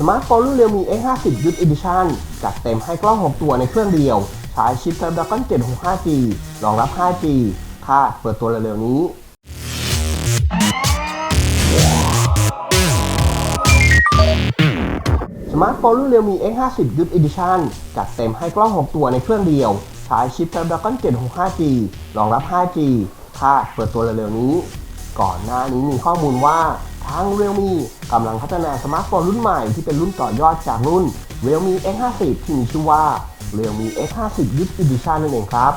สมาร์ทโฟนรุ่นเรียวมี X50 Youth Edition จัดเต็มให้กล้อง 6 ตัวในเครื่องเดียว ใช้ชิป Snapdragon 765G รองรับ 5G คาดเปิดตัวเร็วๆนี้ สมาร์ทโฟนรุ่นเรียวมี X50 Youth Edition จัดเต็มให้กล้อง 6 ตัวในเครื่องเดียว ใช้ชิป Snapdragon 765G รองรับ 5G คาดเปิดตัวเร็วๆนี้ ก่อนหน้านี้มีข้อมูลว่าทาง Realme กำลังพัฒนาสมาร์ทโฟนรุ่นใหม่ที่เป็นรุ่นต่อยอดจากรุ่น Realme X50 ที่มีชื่อว่า Realme X50 Youth Edition นั่นเองครับ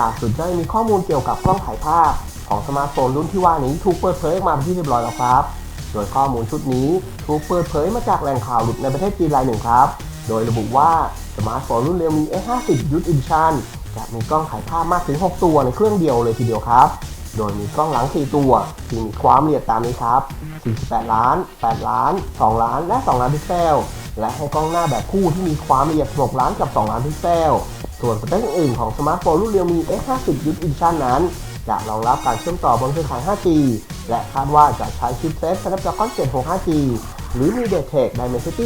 ล่าสุดได้มีข้อมูลเกี่ยวกับกล้องถ่ายภาพของสมาร์ทโฟนรุ่นที่ว่านี้ถูกเปิดเผยออกมาเป็นที่เรียบร้อยแล้วครับ โดยข้อมูลชุดนี้ถูกเปิดเผยมาจากแหล่งข่าวหลุดในประเทศจีนรายหนึ่งครับ โดยระบุว่าสมาร์ทโฟนรุ่น Realme X50 Youth Edition จะมีกล้องถ่ายภาพมากถึง 6 ตัวในเครื่องเดียวเลยทีเดียวครับ โดยมีกล้องหลัง 4 ตัว ที่มีความละเอียดตามนี้ครับ 48 ล้าน 8 ล้าน 2 ล้าน และ 2 ล้านพิกเซล และให้กล้องหน้าแบบคู่ที่มีความละเอียด 6 ล้านกับ 2 ล้านพิกเซล ส่วนสเปคอื่นของสมาร์ทโฟนรุ่น Realme X50 Youth Edition นั้น จะรองรับการเชื่อมต่อบนเครือข่าย 5G และคาดว่าจะใช้ชิปเซ็ต Snapdragon 765G หรือ MediaTek Dimensity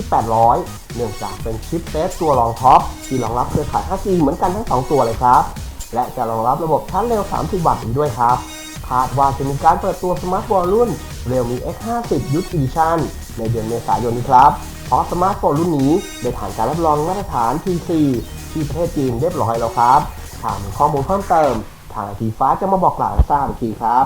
800 เนื่องจากเป็นชิปเซ็ตตัวรองท็อปที่รองรับเครือข่าย 5G เหมือนกันทั้ง 2 ตัวเลยครับและจะรองรับระบบชาร์จเร็ว 30 วัตต์อีกด้วยครับาดว่าจะมีการเปิดตัวสมาร์ทโฟนรุ่น Realme X50 Youth Edition ในเดือนเมษายนนี้ครับ เพราะสมาร์ทโฟนรุ่นนี้ได้ผ่านการรับรองมาตรฐาน TC ที่ประเทศจีนเรียบร้อยแล้วครับหากมีข้อมูลเพิ่มเติม ทางอทีฟ้าจะมาบอกกล่าวทราบอีกทีครับ